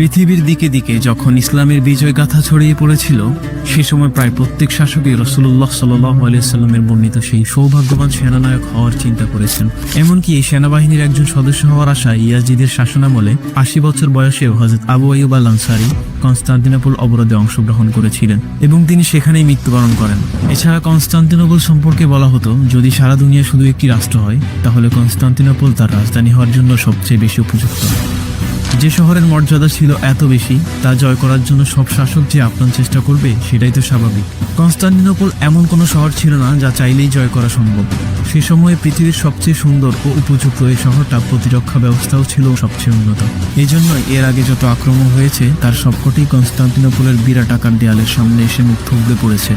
পৃথিবীর দিকে দিকে যখন ইসলামের বিজয় গাথা ছড়িয়ে পড়েছিল, সে সময় প্রায় প্রত্যেক শাসকই রসুল্লাহ সাল্লামের বর্ণিত সেই সৌভাগ্যবান সেনানায়ক হওয়ার চিন্তা করেছেন। এমনকি এই সেনাবাহিনীর একজন সদস্য হওয়ার আশায় ইয়াজিদের শাসনামলে আশি বছর বয়সেও হজরত আবু আইয়ুব আল আনসারি অবরোধে অংশগ্রহণ করেছিলেন এবং তিনি সেখানেই মৃত্যুবরণ করেন। এছাড়া কনস্টান্টিনোপল সম্পর্কে বলা হতো, যদি সারা দুনিয়া শুধু একটি রাষ্ট্র হয়, তাহলে কনস্টান্টিনোপল তার রাজধানী হওয়ার জন্য সবচেয়ে বেশি উপযুক্ত। যে শহরের মর্যাদা ছিল এত বেশি, তা জয় করার জন্য সব শাসক যে আপ্রাণ চেষ্টা করবে, সেটাই তো স্বাভাবিক। কনস্টান্টিনোপল এমন কোনো শহর ছিল না যা চাইলেই জয় করা সম্ভব। সে সময়ে পৃথিবীর সবচেয়ে সুন্দর ও উপযুক্ত এই শহরটা প্রতিরক্ষা ব্যবস্থাও ছিল সবচেয়ে উন্নত। এই জন্যই এর আগে যত আক্রমণ হয়েছে, তার সবকটি কনস্টান্টিনোপলের বিরাট আকার দেয়ালের সামনে এসে মুখ থুবড়ে পড়েছে।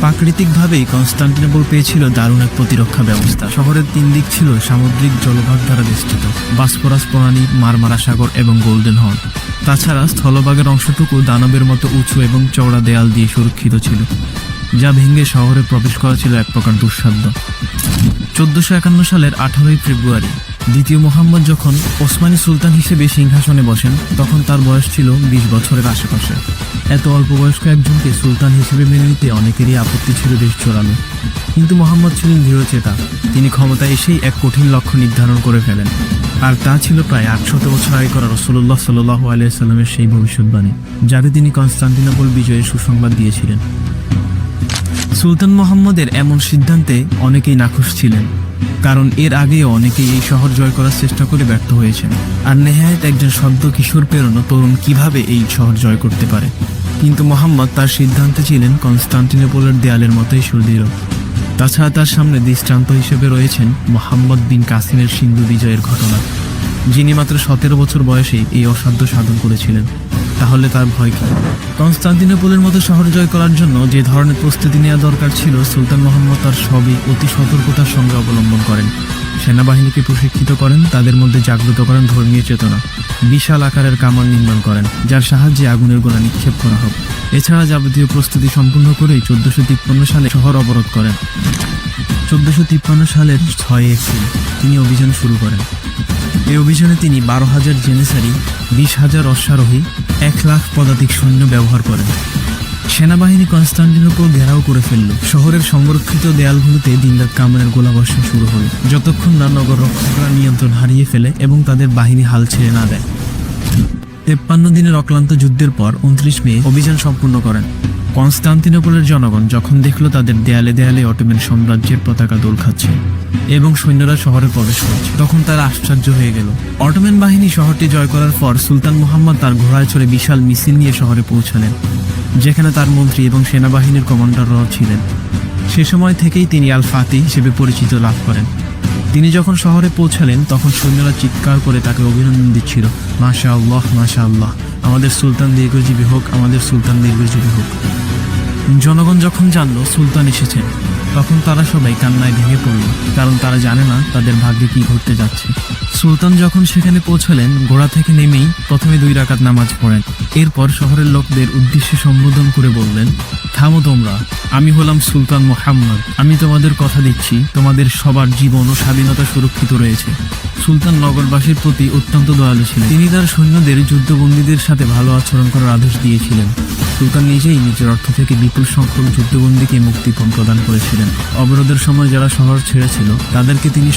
প্রাকৃতিকভাবেই কনস্টান্টিনোপল পেয়েছিল দারুণ এক প্রতিরক্ষা ব্যবস্থা। শহরের তিন দিক ছিল সামুদ্রিক জলভাগ দ্বারা বেষ্টিত। বাসপরাস প্রণালী, মারমারা সাগর এবং গোল্ডেন হর্ন। তাছাড়া স্থলভাগের অংশটুকু দানবের মতো উঁচু এবং চওড়া দেয়াল দিয়ে সুরক্ষিত ছিল, যা ভেঙে শহরে প্রবেশ করা ছিল এক প্রকার দুঃসাধ্য। চোদ্দশো একান্ন সালের আঠারোই ফেব্রুয়ারি, দ্বিতীয় মোহাম্মদ যখন ওসমানী সুলতান হিসেবে সিংহাসনে বসেন, তখন তার বয়স ছিল বিশ বছরের আশেপাশে। এত অল্প বয়স্ক একজনকে সুলতান হিসেবে মেনে নিতে অনেকেরই আপত্তি ছিল বেশ জোরালো। কিন্তু মোহাম্মদ ছিলেন দৃঢ়চেতা, তিনি ক্ষমতায় এসেই এক কঠিন লক্ষ্য নির্ধারণ করে ফেলেন। আর তা ছিল প্রায় আটশত বছর আগে করা রসুল্লাহ সাল্লাহ আলিয়াল্লামের সেই ভবিষ্যৎবাণী যাতে তিনি কনস্টান্টিনোপল বিজয়ের সুসংবাদ দিয়েছিলেন। সুলতান মোহাম্মদের এমন সিদ্ধান্তে অনেকেই নাখুশ ছিলেন, কারণ এর আগেও অনেকেই এই শহর জয় করার চেষ্টা করে ব্যর্থ হয়েছেন। আর নেহায়ত একজন সদ্য কিশোর প্রেরণ তরুণ কীভাবে এই শহর জয় করতে পারে? কিন্তু মোহাম্মদ তার সিদ্ধান্তে ছিলেন কনস্টান্টিনোপলের দেয়ালের মতোই সুদৃঢ়। তাছাড়া তার সামনে দৃষ্টান্ত হিসেবে রয়েছেন মোহাম্মদ বিন কাসিমের সিন্ধু বিজয়ের ঘটনা। যিনি মাত্র সতেরো বছর বয়সে এই অসাধ্য সাধন করেছিলেন। তাহলে তার ভয় কি? কনস্টান্তিনোপোলের মতো শহর জয় করার জন্য যে ধরনের প্রস্তুতি নেওয়া দরকার ছিল, সুলতান মোহাম্মদ তার সবই অতি সতর্কতার সঙ্গে অবলম্বন করেন। সেনাবাহিনীকে প্রশিক্ষিত করেন, তাদের মধ্যে জাগ্রত করেন ধর্মীয় চেতনা। বিশাল আকারের কামান নির্মাণ করেন, যার সাহায্যে আগুনের গোলা নিক্ষেপ করা হোক। এছাড়া যাবতীয় প্রস্তুতি সম্পূর্ণ করেই চোদ্দশো তিপ্পান্ন সালে শহর অবরোধ করেন। চোদ্দশো তিপ্পান্ন সালের ছয় এপ্রিল তিনি অভিযান শুরু করেন। এই অভিযানে তিনি বারো হাজার জেনেসারি, বিশ হাজার অশ্বারোহী, এক লাখ পদাতিক সৈন্য ব্যবহার করেন। সেনাবাহিনী কনস্টান্টিনোপল ঘেরাও করে ফেলল। শহরের সংরক্ষিত দেয়ালগুলোতে দিনরাত কামানের গোলাবর্ষণ শুরু হলো। যতক্ষণ না নগর রক্ষকরা নিয়ন্ত্রণ হারিয়ে ফেলে এবং তাদের বাহিনী হাল ছেড়ে না দেয়। তেপ্পান্ন দিনের অক্লান্ত যুদ্ধের পর, উনত্রিশ মে অভিযান সম্পূর্ণ করেন। কনস্টান্তিনোপলের জনগণ যখন দেখল তাদের দেয়ালে দেয়ালে অটোমেন সাম্রাজ্যের পতাকা দোল খাচ্ছে এবং সৈন্যরা শহরে প্রবেশ করছে, তখন তারা আশ্চর্য হয়ে গেল। অটোমেন বাহিনী শহরটি জয় করার পর সুলতান মুহাম্মদ তার ঘোড়ায় চড়ে বিশাল মিছিল নিয়ে শহরে পৌঁছালেন, যেখানে তার মন্ত্রী এবং সেনাবাহিনীর কমান্ডাররাও ছিলেন। সে সময় থেকেই তিনি আল ফাতি হিসেবে পরিচিত লাভ করেন। তিনি যখন শহরে পৌঁছালেন, তখন সৈন্যরা চিৎকার করে তাকে অভিনন্দন দিচ্ছিল মাশা আল্লাহ মাশা আল্লাহ আমাদের সুলতান দীর্ঘজীবী হোক, আমাদের সুলতান দীর্ঘজীবী হোক। জনগণ যখন জানলো সুলতান এসেছেন তখন তারা সবাই কান্নায় ভেঙে পড়ল, কারণ তারা জানে না তাদের ভাগ্যে কি ঘটতে যাচ্ছে। সুলতান যখন সেখানে পৌঁছালেন ঘোড়া থেকে নেমেই প্রথমে দুই রাকাত নামাজ পড়েন। এরপর শহরের লোকদের উদ্দেশ্যে সম্বোধন করে বললেন, থামো তোমরা, আমি হলাম সুলতান মোহাম্মদ। আমি তোমাদের কথা দিচ্ছি, তোমাদের সবার জীবন ও স্বাধীনতা সুরক্ষিত রয়েছে। সুলতান নগরবাসীর প্রতি অত্যন্ত দয়ালু ছিলেন। তিনি তার সৈন্যদের যুদ্ধবন্দীদের সাথে ভালো আচরণ করার আদেশ দিয়েছিলেন। সুলতান নিজেই নিজের অর্থ থেকে বিপুল সংখ্যক যুদ্ধবন্দীকে মুক্তিপণ প্রদান করেছিলেন। অবরোধের সময় যারা শহর ছেড়েছিল, তাদেরকে তিনি